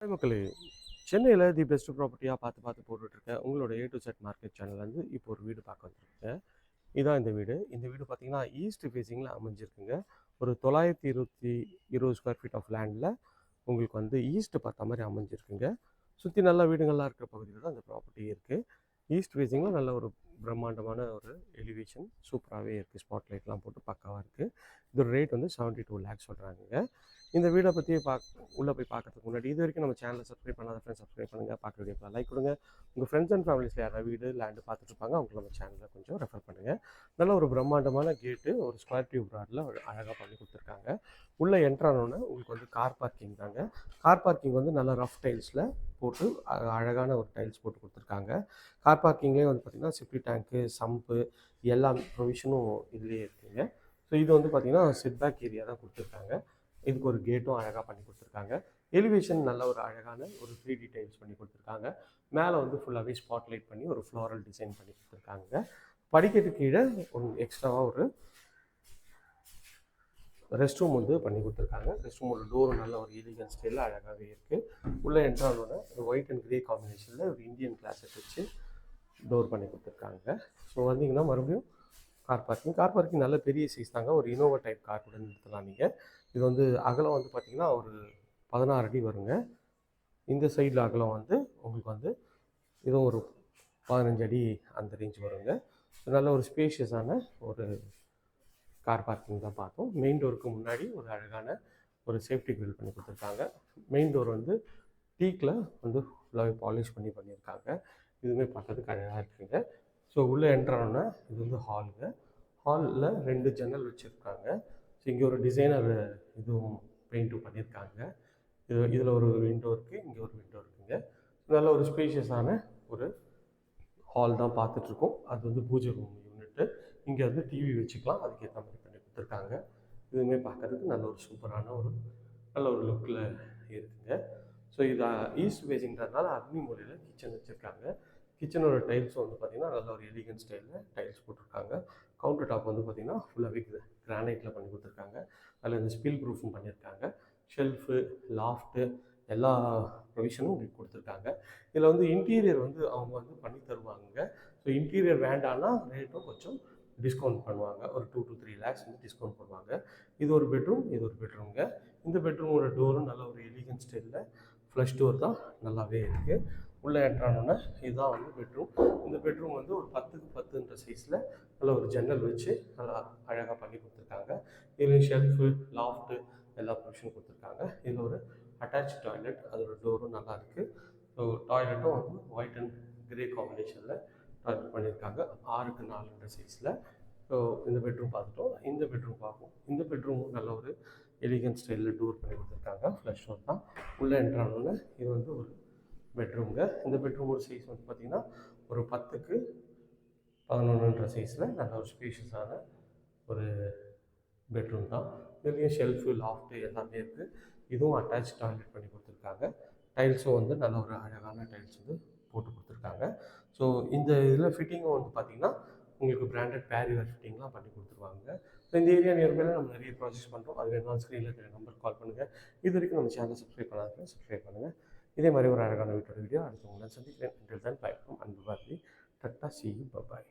மக்களே. சென்னையில் the best ப்ராப்பர்ட்டியாக பார்த்து பார்த்து போட்டுட்ருக்கேன் உங்களோட ஏ டு செட் மார்க்கெட் சேனல்லேருந்து இப்போ ஒரு வீடு பார்க்க வந்துருக்கேன். இதான் இந்த வீடு. இந்த வீடு பார்த்தீங்கன்னா ஈஸ்ட் ஃபேஸிங்கில் அமைஞ்சிருக்குங்க. ஒரு தொள்ளாயிரத்தி இருபத்தி இருபது ஸ்கொயர் ஃபீட் ஆஃப் லேண்டில் உங்களுக்கு வந்து ஈஸ்ட் பார்த்த மாதிரி அமைஞ்சிருக்குங்க. சுற்றி நல்ல வீடுங்கள்லாம் இருக்கிற பகுதியில் தான் இந்த ப்ராப்பர்ட்டி இருக்குது ஈஸ்ட் ஃபேஸிங்கில் நல்ல ஒரு பிரம்மாண்டமான ஒரு எலிவேஷன் சூப்பராகவே இருக்குது ஸ்பாட் லைட்லாம் போட்டு பக்காவாக இருக்குது இதோட ரேட் வந்து செவன்ட்டி டூ லேக்ஸ் சொல்கிறாங்க இந்த வீடை பற்றி பார்க்க உள்ளே போய் பார்க்கறதுக்கு முன்னாடி இது வரைக்கும் நம்ம சேனலை சப்ஸ்கிரைப் பண்ணாத ஃப்ரெண்ட்ஸ் சப்ஸ்கிரைப் பண்ணுங்கள் பார்க்குற வீடியோக்கு லைக் கொடுங்க. உங்கள் ஃப்ரெண்ட்ஸ் அண்ட் ஃபேமிலிஸில் யாராவது வீடு லேண்டு பார்த்துட்ருப்பாங்க இருப்பாங்க நம்ம சேனலில் கொஞ்சம் ரெஃபர் பண்ணுங்கள் நல்ல ஒரு பிரம்மாண்டமான கேட்டு ஒரு ஸ்கொயர் டியூப் ராடில் அழகாக பண்ணி கொடுத்துருக்காங்க. உள்ளே என்ட்ரானோடனே உங்களுக்கு வந்து கார் பார்க்கிங் தாங்க. கார் பார்க்கிங் வந்து நல்ல ரஃப் டைல்ஸில் போட்டு அ- அழகான ஒரு டைல்ஸ் போட்டு கொடுத்துருக்காங்க. கார் பார்க்கிங்லேயே வந்து பார்த்திங்கன்னா சிப்டி டேங்க்கு சம்பு எல்லா ப்ரொவிஷனும் இதுலேயே இருக்குங்க. ஸோ இது வந்து பார்த்திங்கன்னா செட்பேக் ஏரியா தான் கொடுத்துருக்காங்க. இதுக்கு ஒரு கேட்டும் அழகாக பண்ணி கொடுத்துருக்காங்க. எலிவேஷன் நல்ல ஒரு அழகான ஒரு த்ரீ டி டைல்ஸ் பண்ணி கொடுத்துருக்காங்க. மேலே வந்து ஃபுல்லாகவே ஸ்பாட்லைட் பண்ணி ஒரு ஃப்ளோரல் டிசைன் பண்ணி கொடுத்துருக்காங்க. படிக்கட்டு கீழே ஒரு எக்ஸ்ட்ராவாக ஒரு ரெஸ்ட் ரூம் வந்து பண்ணி கொடுத்துருக்காங்க. ரெஸ்ட் ரூமோட டோரும் நல்ல ஒரு எலிகன் ஸ்டைலில் அழகாகவே இருக்குது உள்ளே என்றாலோட ஒரு ஒயிட் அண்ட் கிரே காம்பினேஷனில் ஒரு இந்தியன் கிளாஸை வச்சு டோர் பண்ணி கொடுத்துருக்காங்க. ஸோ வந்தீங்கன்னா மறுபடியும் கார் பார்க்கிங். கார் பார்க்கிங் நல்ல பெரிய சைஸ் தாங்க. ஒரு இனோவா டைப் கார் கூட நிறுத்தலாம் நீங்கள் இது வந்து அகலம் வந்து பார்த்திங்கன்னா ஒரு பதினாறு அடி வருங்க. இந்த சைடில் அகலம் வந்து உங்களுக்கு வந்து இதுவும் ஒரு பதினஞ்சு அடி அந்த ரேஞ்ச் வருங்க. நல்ல ஒரு ஸ்பேஷியஸான ஒரு கார் பார்க்கிங் தான் பார்த்தோம். மெயின் டோருக்கு முன்னாடி ஒரு அழகான ஒரு சேஃப்டி grill பண்ணி கொடுத்துருக்காங்க. மெயின் டோர் வந்து டீக்கில் வந்து ஃபுல்லாகவே பாலிஷ் பண்ணி பண்ணியிருக்காங்க. இதுவுமே பார்க்கறதுக்கு அழகாக இருக்குங்க. ஸோ உள்ளே என்ட்ரானோன்னா இது வந்து ஹாலுங்க ஹாலில் ரெண்டு ஜன்னல் வச்சுருக்காங்க. ஸோ இங்கே ஒரு டிசைனர் இதுவும் பெயிண்ட்டும் பண்ணியிருக்காங்க. இது இதில் ஒரு விண்டோ இருக்குது இங்கே ஒரு விண்டோ இருக்குங்க. நல்ல ஒரு ஸ்பேஷியஸான ஒரு ஹால் தான் பார்த்துட்ருக்கோம். அது வந்து பூஜை ரூம் யூனிட்டு இங்கே வந்து டிவி வச்சுக்கலாம். அதுக்கேற்ற மாதிரி பண்ணி கொடுத்துருக்காங்க. இதுவுமே பார்க்கறதுக்கு நல்ல ஒரு சூப்பரான ஒரு நல்ல ஒரு லுக்கில் இருக்குங்க. ஸோ இது ஈஸ்ட் ஃபேஸிங்கிறதுனால அக்னி மூலையில் கிச்சன் வச்சுருக்காங்க. கிச்சனோட டைல்ஸும் வந்து பார்த்திங்கன்னா நல்ல ஒரு எலிகன் ஸ்டைலில் டைல்ஸ் போட்டிருக்காங்க. கவுண்டர் டாப் வந்து பார்த்திங்கன்னா ஃபுல்லாகவே கிரானைட்டில் பண்ணி கொடுத்துருக்காங்க. அதில் இந்த ஸ்பில் ப்ரூஃபும் பண்ணியிருக்காங்க ஷெல்ஃபு லாஃப்ட்டு எல்லா ப்ரொவிஷனும் உங்களுக்கு கொடுத்துருக்காங்க. இதில் வந்து இன்டீரியர் வந்து அவங்க வந்து பண்ணி தருவாங்க. ஸோ இன்டீரியர் வேண்டான்னா ரேட்டும் கொஞ்சம் டிஸ்கவுண்ட் பண்ணுவாங்க. ஒரு டூ டு த்ரீ லேக்ஸ் வந்து டிஸ்கவுண்ட் பண்ணுவாங்க. இது ஒரு பெட்ரூம் இது ஒரு பெட்ரூம்ங்க இந்த பெட்ரூமோட டோரும் நல்ல ஒரு எலிகன் ஸ்டைலில் ஃப்ளஷ் டோர் தான் நல்லாவே இருக்குது உள்ளே என்ட்ரானோன்னா இதுதான் வந்து பெட்ரூம் இந்த பெட்ரூம் வந்து ஒரு பத்துக்கு பத்துன்ற சைஸில் நல்ல ஒரு ஜன்னல் வச்சு நல்லா அழகாக பண்ணி கொடுத்துருக்காங்க. இதுலேயும் ஷெல்ஃபு லாஃப்ட்டு எல்லா ப்ரொவிஷனும் கொடுத்துருக்காங்க. இதில் ஒரு அட்டாச் டாய்லெட் அதோட டோரும் நல்லா இருக்குது ஸோ டாய்லெட்டும் வந்து ஒயிட் அண்ட் கிரே காம்பினேஷனில் டாய்லெட் பண்ணியிருக்காங்க ஆறுக்கு நாலுன்ற சைஸில் ஸோ இந்த பெட்ரூம் பார்த்துட்டோம். இந்த பெட்ரூம் பார்ப்போம். இந்த பெட்ரூமும் நல்ல ஒரு எலிகன் ஸ்டைலில் டோர் பண்ணி கொடுத்துருக்காங்க. ஃப்ளஷ் ஒன் தான். உள்ளே என்ட்ரானோன்னு இது வந்து ஒரு பெட்ரூம்ங்க இந்த பெட்ரூமோட சைஸ் வந்து பார்த்திங்கன்னா ஒரு பத்துக்கு பதினொன்றுன்ற சைஸில் நல்ல ஒரு ஸ்பேஷியஸான ஒரு பெட்ரூம் தான். இதுலேயும் ஷெல்ஃபு லாஃப்ட்டு எல்லாமே இருக்குது இதுவும் அட்டாச் டாய்லெட் பண்ணி கொடுத்துருக்காங்க. டைல்ஸும் வந்து நல்ல ஒரு அழகான டைல்ஸ் வந்து போட்டு கொடுத்துருக்காங்க. ஸோ இந்த இதில் ஃபிட்டிங்கும் வந்து பார்த்திங்கன்னா உங்களுக்கு பிராண்டட் பேரியர் ஃபிட்டிங்லாம் பண்ணி கொடுத்துருவாங்க. ஸோ இந்த ஏரியா நியர்பையில் நம்ம நிறைய ப்ராஜெக்ட்ஸ் பண்ணுறோம் அது வேணாலும் ஸ்க்ரீனில் இருக்கிற நம்பர் கால் பண்ணுங்கள் இது வரைக்கும் நம்ம சேனலை சப்ஸ்கிரைப் பண்ணாதீங்க சப்ஸ்கிரைப் பண்ணுங்கள் இதே மாதிரி ஒரு அழகான வீட்டோட வீடியோ அடுத்து உங்களை சந்திக்கிறேன். until then bye அன்பு பாரதி டட்டா சி பபாய்